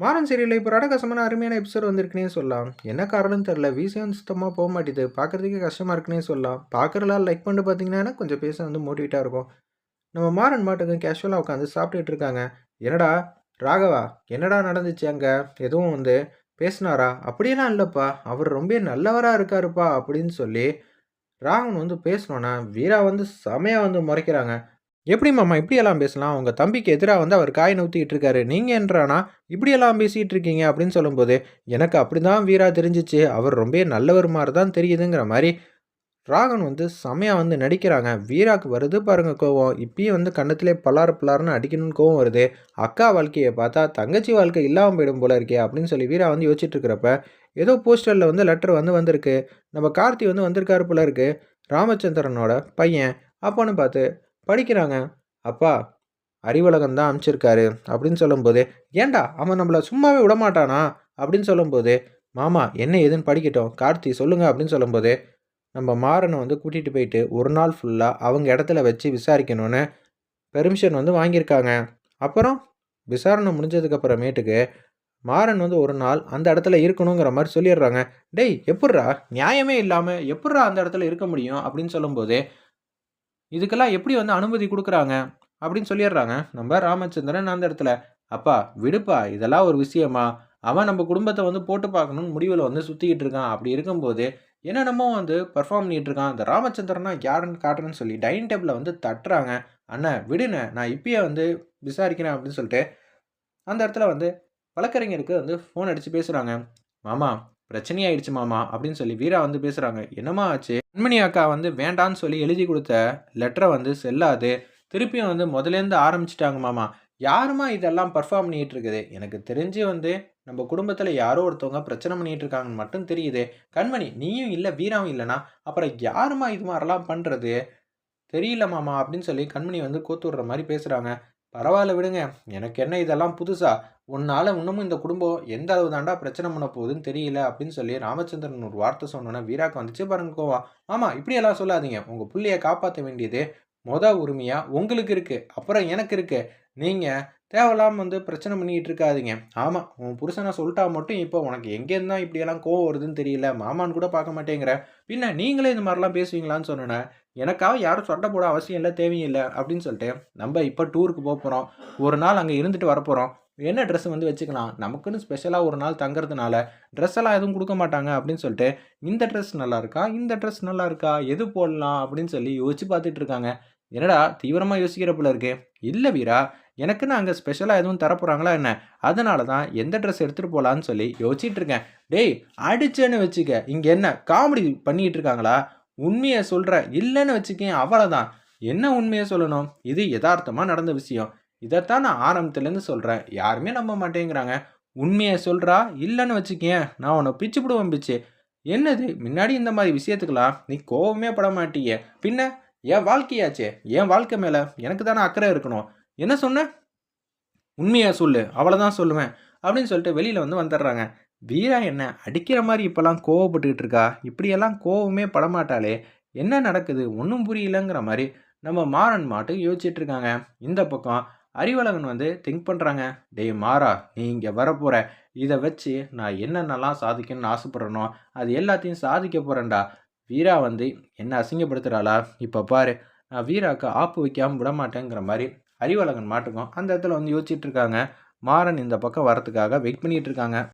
மாறன் சீரியலில் இப்போ ரடகசமான அருமையான எபிசோட் வந்திருக்குனே சொல்லலாம். என்ன காரணம்னு தெரில விசியம் சுத்தமாக போக மாட்டேது. பார்க்குறதுக்கே கஷ்டமாக இருக்குன்னே சொல்லலாம். பார்க்குறலாம் லைக் பண்ணிட்டு பார்த்தீங்கன்னா கொஞ்சம் பேச வந்து மோட்டிவேட்டாக இருக்கும். நம்ம மாறன் மாட்டுக்கு கேஷுவலாக உட்காந்து சாப்பிட்டுட்டு இருக்காங்க. என்னடா ராகவா என்னடா நடந்துச்சு அங்கே? எதுவும் வந்து பேசினாரா? அப்படியெல்லாம் இல்லைப்பா. அவர் ரொம்ப நல்லவராக இருக்காருப்பா அப்படின்னு சொல்லி ராகவன் வந்து பேசணுன்னா வீரா வந்து செமையாக வந்து முறைக்கிறாங்க. எப்படி மாமா இப்படியெல்லாம் பேசலாம்? உங்கள் தம்பிக்கு எதிராக வந்து அவர் காய் நவுத்திக்கிட்டு இருக்காரு. நீங்கள் என்றானா? இப்படியெல்லாம் பேசிகிட்டு இருக்கீங்க அப்படின்னு சொல்லும்போது எனக்கு அப்படி தான் வீரா தெரிஞ்சிச்சு. அவர் ரொம்ப நல்லவர் மாதிரி தான் தெரியுதுங்கிற மாதிரி ராகன் வந்து செமையாக வந்து நடிக்கிறாங்க. வீராக்கு வருது பாருங்க கோவம். இப்பயும் வந்து கண்ணத்திலே பலாறு பலாருன்னு அடிக்கணும்னு கோவம் வருது. அக்கா வாழ்க்கையை பார்த்தா தங்கச்சி வாழ்க்கை இல்லாமல் போயிடும் போல இருக்கே அப்படின்னு சொல்லி வீரா வந்து யோசிச்சுட்டு இருக்கிறப்ப ஏதோ போஸ்டரில் வந்து லெட்டர் வந்து வந்திருக்கு. நம்ம கார்த்தி வந்து வந்திருக்காரு போல இருக்கு. ராமச்சந்திரனோட பையன். அப்போன்னு பார்த்து படிக்கிறாங்க. அப்பா அறிவலகம் தான் அனுப்பிச்சிருக்காரு அப்படின்னு சொல்லும்போது ஏண்டா அவன் நம்மளை சும்மாவே விடமாட்டானா? அப்படின்னு சொல்லும்போது மாமா என்ன ஏதுன்னு படிக்கட்டும். கார்த்தி சொல்லுங்க அப்படின்னு சொல்லும்போது நம்ம மாறனை வந்து கூட்டிகிட்டு போயிட்டு ஒரு நாள் ஃபுல்லாக அவங்க இடத்துல வச்சு விசாரிக்கணும்னு பெர்மிஷன் வந்து வாங்கியிருக்காங்க. அப்புறம் விசாரணை முடிஞ்சதுக்கப்புறமேட்டுக்கு மாறன் வந்து ஒரு நாள் அந்த இடத்துல இருக்கணுங்கிற மாதிரி சொல்லிடுறாங்க. டேய் எப்பட்றா நியாயமே இல்லாமல் எப்பட்றா அந்த இடத்துல இருக்க முடியும்? அப்படின்னு சொல்லும்போது இதுக்கெல்லாம் எப்படி வந்து அனுமதி கொடுக்குறாங்க? அப்படின்னு சொல்லிடுறாங்க. நம்ம ராமச்சந்திரன் அந்த இடத்துல அப்பா விடுப்பா இதெல்லாம் ஒரு விஷயமா? அவன் நம்ம குடும்பத்தை வந்து போட்டு பார்க்கணும்னு முடிவில் வந்து சுற்றிக்கிட்டு இருக்கான். அப்படி இருக்கும்போது என்னென்னமோ வந்து பர்ஃபார்ம் பண்ணிகிட்டு இருக்கான். அந்த ராமச்சந்திரனா யாருன்னு காட்டுறேன்னு சொல்லி டைனிங் டேபிளில் வந்து தட்டுறாங்க. அண்ணன் விடுண்ணே நான் இப்பயே வந்து விசாரிக்கிறேன் அப்படின்னு சொல்லிட்டு அந்த இடத்துல வந்து வழக்கறிஞருக்கு வந்து ஃபோன் அடித்து பேசுகிறாங்க மாமா பிரச்சனையாயிடுச்சு மாமா அப்படின்னு சொல்லி வீரா வந்து பேசுகிறாங்க என்னம்மா ஆச்சு? கண்மணி அக்கா வந்து வேண்டான்னு சொல்லி எழுதி கொடுத்த லெட்டரை வந்து செல்லாது திருப்பியும் வந்து முதலேருந்து ஆரம்பிச்சிட்டாங்க மாமா. யாருமா இதெல்லாம் பர்ஃபார்ம் பண்ணிகிட்டு இருக்குது? எனக்கு தெரிஞ்சு வந்து நம்ம குடும்பத்தில் யாரோ ஒருத்தவங்க பிரச்சனை பண்ணிகிட்டு இருக்காங்கன்னு மட்டும் தெரியுது. கண்மணி நீயும் இல்லை வீராவும் இல்லைனா அப்புறம் யாருமா இது மாதிரிலாம் பண்ணுறது தெரியல மாமா அப்படின்னு சொல்லி கண்மணி வந்து கூத்து விடுற மாதிரி பேசுகிறாங்க பரவாயில்ல விடுங்க. எனக்கு என்ன இதெல்லாம் புதுசா? உன்னால் இன்னமும் இந்த குடும்பம் எந்த அளவு தாண்டா பிரச்சனை பண்ண போகுதுன்னு தெரியல அப்படின்னு சொல்லி ராமச்சந்திரன் ஒரு வார்த்தை சொன்னோன்னே வீராக்கு வந்துச்சு பாருங்க கோவா. ஆமாம் இப்படியெல்லாம் சொல்லாதீங்க. உங்கள் பிள்ளையை காப்பாற்ற வேண்டியது மொத உரிமையாக உங்களுக்கு இருக்குது அப்புறம் எனக்கு இருக்குது நீங்கள் தேவையில்லாமல் வந்து பிரச்சனை பண்ணிக்கிட்டு இருக்காதீங்க. ஆமாம் உன் புருஷனை சொல்லிட்டா மட்டும் இப்போ உனக்கு எங்கேருந்து தான் இப்படியெல்லாம் கோவம் வருதுன்னு தெரியல. மாமான்னு கூட பார்க்க மாட்டேங்கிற. பின்ன நீங்களே இந்த மாதிரிலாம் பேசுவீங்களான்னு சொன்னேன் எனக்காக யாரும் சண்டை போட அவசியம் இல்லை தேவையில்லை அப்படின்னு சொல்லிட்டு நம்ம இப்போ டூருக்கு போக போகிறோம் ஒரு நாள் அங்கே இருந்துட்டு வரப்போகிறோம் என்ன ட்ரெஸ் வந்து வச்சுக்கலாம்? நமக்குன்னு ஸ்பெஷலாக ஒரு நாள் தங்குறதுனால ட்ரெஸ் எல்லாம் எதுவும் கொடுக்க மாட்டாங்க அப்படின்னு சொல்லிட்டு இந்த ட்ரெஸ் நல்லா இருக்கா? இந்த ட்ரெஸ் நல்லா இருக்கா? எது போடலாம்? அப்படின்னு சொல்லி யோசிச்சு பார்த்துட்டு இருக்காங்க. என்னடா தீவிரமாக யோசிக்கிற போல இருக்கு. இல்லை வீரா எனக்குன்னு அங்கே ஸ்பெஷலாக எதுவும் தரப்போகிறாங்களா என்ன? அதனால தான் எந்த ட்ரெஸ் எடுத்துகிட்டு போகலான்னு சொல்லி யோசிச்சுட்டு இருக்கேன். டேய் அடிச்சேன்னு வச்சுக்க. இங்கே என்ன காமெடி பண்ணிகிட்டு இருக்காங்களா? உண்மையை சொல்கிற இல்லைன்னு வச்சுக்கேன் அவ்வளோதான் என்ன உண்மையை சொல்லணும்? இது யதார்த்தமாக நடந்த விஷயம். இதைத்தான் நான் ஆரம்பத்துலேருந்து சொல்கிறேன் யாருமே நம்ப மாட்டேங்கிறாங்க. உண்மையை சொல்கிறா இல்லைன்னு வச்சுக்கேன் நான் உன்னை பிச்சு விடுவேன் பிச்சு. என்னது? முன்னாடி இந்த மாதிரி விஷயத்துக்கெல்லாம் நீ கோவமே பட மாட்டீங்க பின்ன என் வாழ்க்கையாச்சே? என் வாழ்க்கை மேலே எனக்கு தானே அக்கறை இருக்கணும். என்ன சொன்ன? உண்மையை சொல்லு அவ்வளோதான் சொல்லுவேன் அப்படின்னு சொல்லிட்டு வெளியில் வந்து வந்துடுறாங்க. வீரா என்ன அடிக்கிற மாதிரி இப்போல்லாம் கோவப்பட்டுக்கிட்டு இருக்கா இப்படியெல்லாம் கோவமே படமாட்டாலே என்ன நடக்குது? ஒன்றும் புரியலங்கிற மாதிரி நம்ம மாறன் மாட்டு யோசிச்சுட்டு இருக்காங்க இந்த பக்கம் அறிவழகன் வந்து திங்க் பண்ணுறாங்க டேய் மாறா நீ இங்கே வரப்போகிற இதை வச்சு நான் என்னென்னலாம் சாதிக்கணும்னு ஆசைப்பட்றனோ அது எல்லாத்தையும் சாதிக்க போகிறேன்டா வீரா வந்து என்ன அசிங்கப்படுத்துகிறாளா இப்போ பாரு நான் வீராவுக்கு ஆப்பு வைக்காமல் விட மாட்டேங்கிற மாதிரி அறிவழகன் மாட்டுக்கும் அந்த இடத்துல வந்து யோசிச்சுட்டு இருக்காங்க மாறன் இந்த பக்கம் வரத்துக்காக வெயிட் பண்ணிகிட்டு இருக்காங்க